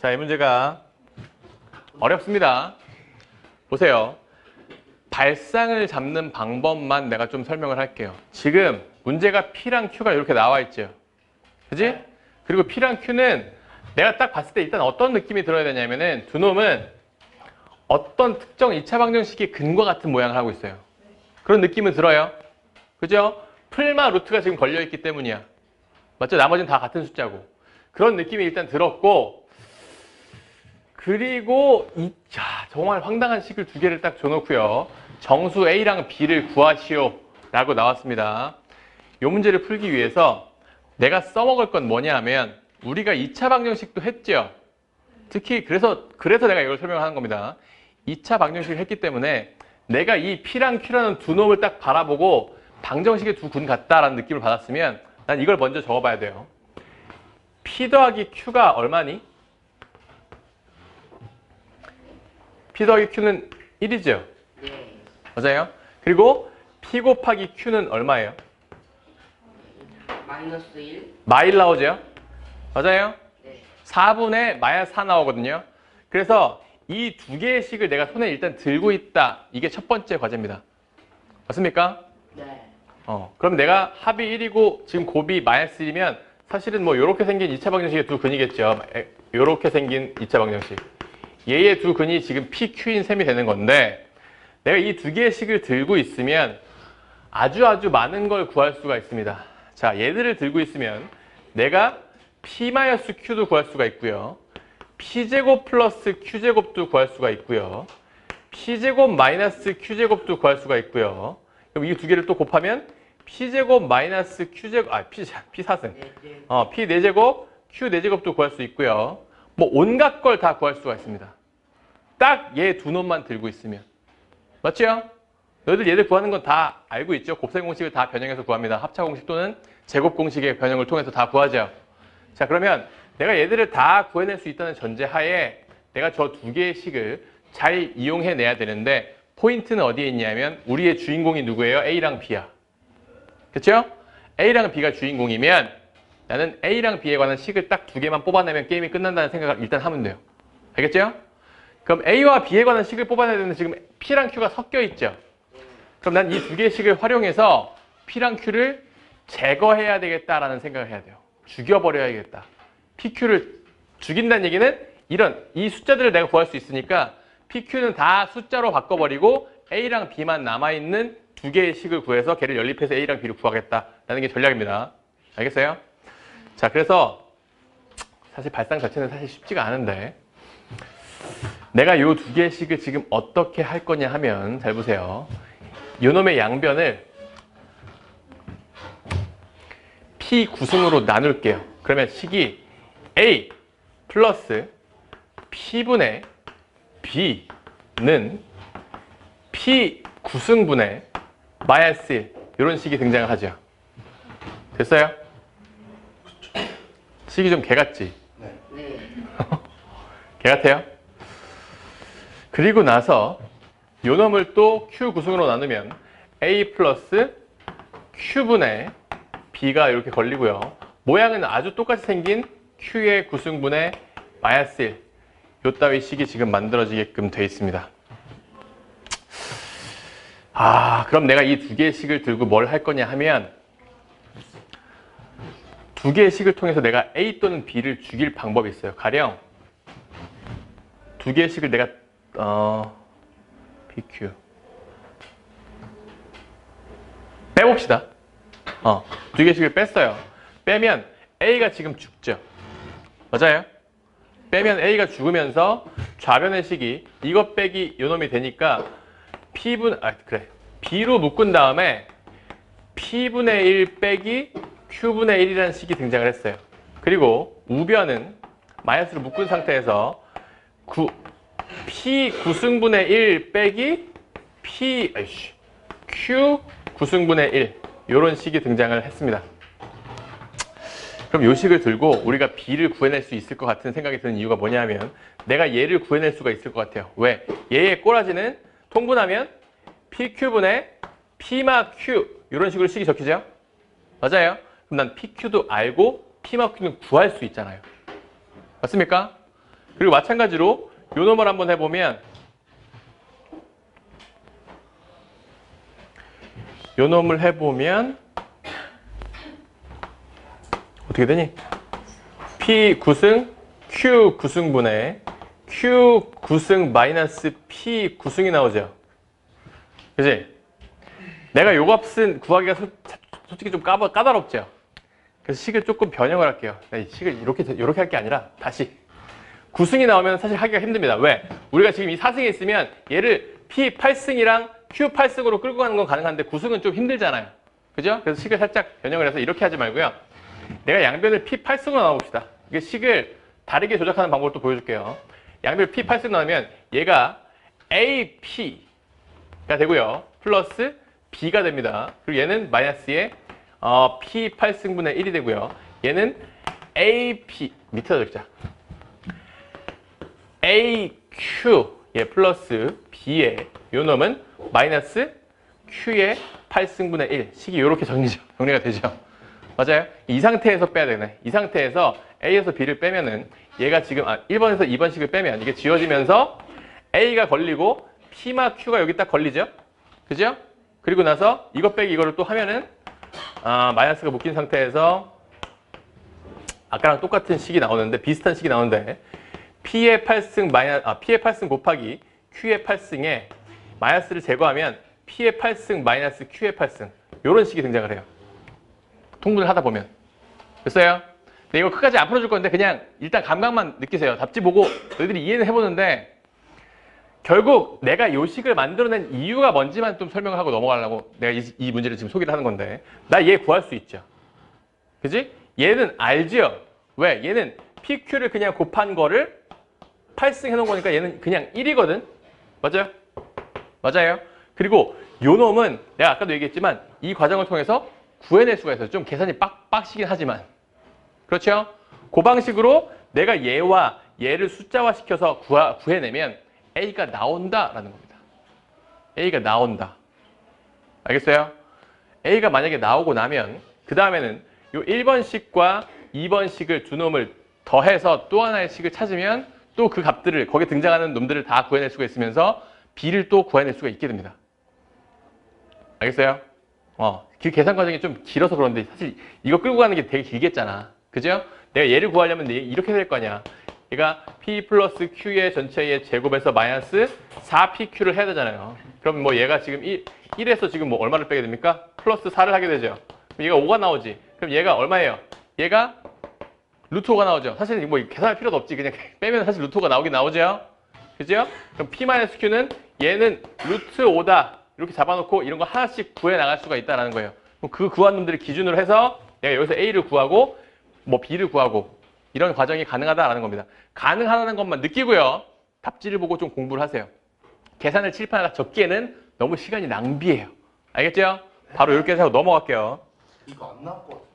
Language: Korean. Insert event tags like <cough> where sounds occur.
자, 이 문제가 어렵습니다. 보세요. 발상을 잡는 방법만 내가 좀 설명을 할게요. 지금 문제가 P랑 Q가 이렇게 나와 있죠. 그지? 그리고 P랑 Q는 내가 딱 봤을 때 일단 어떤 느낌이 들어야 되냐면은 두 놈은 어떤 특정 2차 방정식의 근과 같은 모양을 하고 있어요. 그런 느낌은 들어요. 그죠? 풀마 루트가 지금 걸려있기 때문이야. 맞죠? 나머지는 다 같은 숫자고. 그런 느낌이 일단 들었고, 그리고 이, 자, 정말 황당한 식을 두 개를 딱 줘놓고요. 정수 A랑 B를 구하시오. 라고 나왔습니다. 이 문제를 풀기 위해서 내가 써먹을 건 뭐냐 하면, 우리가 2차 방정식도 했죠. 특히 그래서, 그래서 내가 이걸 설명하는 겁니다. 2차 방정식을 했기 때문에 내가 이 P랑 Q라는 두 놈을 딱 바라보고 방정식의 두 군 같다라는 느낌을 받았으면 난 이걸 먼저 적어봐야 돼요. P 더하기 Q가 얼마니? P 더하기 Q는 1이죠. 네. 맞아요? 그리고 P 곱하기 Q는 얼마예요? 마이너스 1. 마일 나오죠? 맞아요? 네. 4분의 마이너스 4 나오거든요. 그래서 이 두 개의 식을 내가 손에 일단 들고 있다. 이게 첫 번째 과제입니다. 맞습니까? 네. 어, 그럼 내가 합이 1이고 지금 곱이 마이너스 1이면 사실은 뭐 이렇게 생긴 2차 방정식의 두 근이겠죠. 이렇게 생긴 2차 방정식. 얘의 두 근이 지금 PQ인 셈이 되는 건데 내가 이 두 개의 식을 들고 있으면 아주 아주 많은 걸 구할 수가 있습니다. 자, 얘들을 들고 있으면 내가 P-Q도 구할 수가 있고요. P제곱 플러스 Q제곱도 구할 수가 있고요. P제곱 마이너스 Q제곱도 구할 수가 있고요. 그럼 이 두 개를 또 곱하면 P제곱 마이너스 Q제곱, 아, P, P4승. 네. 네. 어, P 4제곱, Q 4제곱도 구할 수 있고요. 뭐 온갖 걸 다 구할 수가 있습니다. 딱 얘 두 놈만 들고 있으면. 맞죠? 너희들 얘들 구하는 건 다 알고 있죠? 곱셈 공식을 다 변형해서 구합니다. 합차 공식 또는 제곱 공식의 변형을 통해서 다 구하죠. 자, 그러면 내가 얘들을 다 구해낼 수 있다는 전제 하에 내가 저 두 개의 식을 잘 이용해내야 되는데 포인트는 어디에 있냐면 우리의 주인공이 누구예요? A랑 B야. 그렇죠? A랑 B가 주인공이면 나는 A랑 B에 관한 식을 딱 두 개만 뽑아내면 게임이 끝난다는 생각을 일단 하면 돼요. 알겠죠? 그럼 A와 B에 관한 식을 뽑아내야 되는데 지금 P랑 Q가 섞여 있죠. 그럼 난 이 두 개의 식을 활용해서 P랑 Q를 제거해야 되겠다라는 생각을 해야 돼요. 죽여버려야겠다. PQ를 죽인다는 얘기는 이런 이 숫자들을 내가 구할 수 있으니까 PQ는 다 숫자로 바꿔버리고 A랑 B만 남아있는 두 개의 식을 구해서 걔를 연립해서 A랑 B를 구하겠다라는 게 전략입니다. 알겠어요? 자, 그래서 사실 발상 자체는 사실 쉽지가 않은데 내가 이두 개의 식을 지금 어떻게 할 거냐 하면 잘 보세요. 요놈의 양변을 P 구승으로 나눌게요. 그러면 식이 A 플러스 P분의 B는 P 구승분의 마이너스 1 이런 식이 등장을 하죠. 됐어요? 식이 좀 개같지? 네. <laughs> 개 같아요? 그리고 나서 요 놈을 또 Q 구승으로 나누면 A 플러스 Q분의 B가 이렇게 걸리고요. 모양은 아주 똑같이 생긴 Q의 구승분의 마이너스 1. 요 따위 식이 지금 만들어지게끔 돼 있습니다. 아, 그럼 내가 이 두 개의 식을 들고 뭘 할 거냐 하면 두 개의 식을 통해서 내가 A 또는 B를 죽일 방법이 있어요. 가령 두 개의 식을 내가 어 PQ 빼봅시다. 어, 두 개의 식을 뺐어요. 빼면 A가 지금 죽죠. 맞아요? 빼면 A가 죽으면서 좌변의 식이 이것 빼기 요놈이 되니까 P분 아 그래 B로 묶은 다음에 P분의 1 빼기 Q분의 1이라는 식이 등장을 했어요. 그리고 우변은 마이너스로 묶은 상태에서 구, P 구승분의 1 빼기 P 아이씨 Q 구승분의 1 이런 식이 등장을 했습니다. 그럼 요 식을 들고 우리가 B를 구해낼 수 있을 것 같은 생각이 드는 이유가 뭐냐면 내가 얘를 구해낼 수가 있을 것 같아요. 왜? 얘의 꼬라지는 통분하면 PQ분의 P마 Q 이런 식으로 식이 적히죠? 맞아요. 그럼 난 PQ도 알고 P마 Q는 구할 수 있잖아요. 맞습니까? 그리고 마찬가지로 요 놈을 한번 해보면 요 놈을 해보면 어떻게 되니? P 9승 Q 9승분의 Q 9승 마이너스 P 9승이 나오죠. 그지? 내가 요 값은 구하기가 솔- 솔직히 좀 까다, 까다롭죠. 그래서 식을 조금 변형을 할게요. 네, 식을 이렇게 이렇게 할 게 아니라 다시 9승이 나오면 사실 하기가 힘듭니다. 왜? 우리가 지금 이 4승에 있으면 얘를 P 8승이랑 Q 8승으로 끌고 가는 건 가능한데 9승은 좀 힘들잖아요. 그죠? 그래서 식을 살짝 변형을 해서 이렇게 하지 말고요. 내가 양변을 P 8승으로 나눠봅시다. 이게 식을 다르게 조작하는 방법을 또 보여줄게요. 양변을 P 8승 나누면 얘가 AP가 되고요. 플러스 B가 됩니다. 그리고 얘는 마이너스에 어, P 8승분의 1이 되고요. 얘는 AP 밑에다 적자. AQ 예 플러스 B의 요 놈은 마이너스 Q의 8승분의 1 식이 이렇게 정리죠. <laughs> 정리가 되죠. 맞아요. 이 상태에서 빼야 되네. 이 상태에서 A에서 B를 빼면은 얘가 지금 아, 1번에서 2번씩을 빼면 이게 지워지면서 A가 걸리고 P마 Q가 여기 딱 걸리죠. 그죠? 그리고 나서 이것 빼기 이거를 또 하면은 아, 마이너스가 묶인 상태에서 아까랑 똑같은 식이 나오는데 비슷한 식이 나오는데 P의 8승 마이너 아, P의 8승 곱하기 Q의 8승에 마이너스를 제거하면 P의 8승 마이너스 Q의 8승 이런 식이 등장을 해요. 통분을 하다 보면 됐어요? 네, 이거 끝까지 안 풀어줄 건데 그냥 일단 감각만 느끼세요. 답지 보고 너희들이 이해는 해보는데 결국 내가 요식을 만들어낸 이유가 뭔지만 좀 설명을 하고 넘어가려고 내가 이, 이 문제를 지금 소개를 하는 건데 나 얘 구할 수 있죠. 그지? 얘는 알죠? 왜? 얘는 PQ를 그냥 곱한 거를 8승 해놓은 거니까 얘는 그냥 1이거든? 맞아요? 맞아요. 그리고 요 놈은 내가 아까도 얘기했지만 이 과정을 통해서 구해낼 수가 있어요. 좀 계산이 빡, 빡시긴 하지만. 그렇죠? 그 방식으로 내가 얘와 얘를 숫자화 시켜서 구하, 구해내면 A가 나온다라는 겁니다. A가 나온다. 알겠어요? A가 만약에 나오고 나면 그 다음에는 요 1번 식과 2번 식을 두 놈을 더해서 또 하나의 식을 찾으면 또 그 값들을 거기에 등장하는 놈들을 다 구해낼 수가 있으면서 B를 또 구해낼 수가 있게 됩니다. 알겠어요? 어, 그 계산 과정이 좀 길어서 그런데 사실 이거 끌고 가는 게 되게 길겠잖아. 그죠? 내가 얘를 구하려면 얘- 이렇게 될 거냐. 얘가 P 플러스 Q의 전체의 제곱에서 마이너스 4PQ를 해야 되잖아요. 그럼 뭐 얘가 지금 1, 1에서 지금 뭐 얼마를 빼게 됩니까? 플러스 4를 하게 되죠. 그럼 얘가 5가 나오지. 그럼 얘가 얼마예요? 얘가 루트 5가 나오죠. 사실 뭐 계산할 필요도 없지. 그냥 <laughs> 빼면 사실 루트 5가 나오긴 나오죠. 그죠? 그럼 P 마이너스 Q는 얘는 루트 5다. 이렇게 잡아놓고 이런 거 하나씩 구해 나갈 수가 있다라는 거예요. 그럼 그 구한 놈들을 기준으로 해서 내가 여기서 A를 구하고 뭐 B를 구하고 이런 과정이 가능하다라는 겁니다. 가능하다는 것만 느끼고요. 답지를 보고 좀 공부를 하세요. 계산을 칠판에다 적기에는 너무 시간이 낭비예요. 알겠죠? 바로 이렇게 해서 넘어갈게요. 이거 안 나올 것 같아.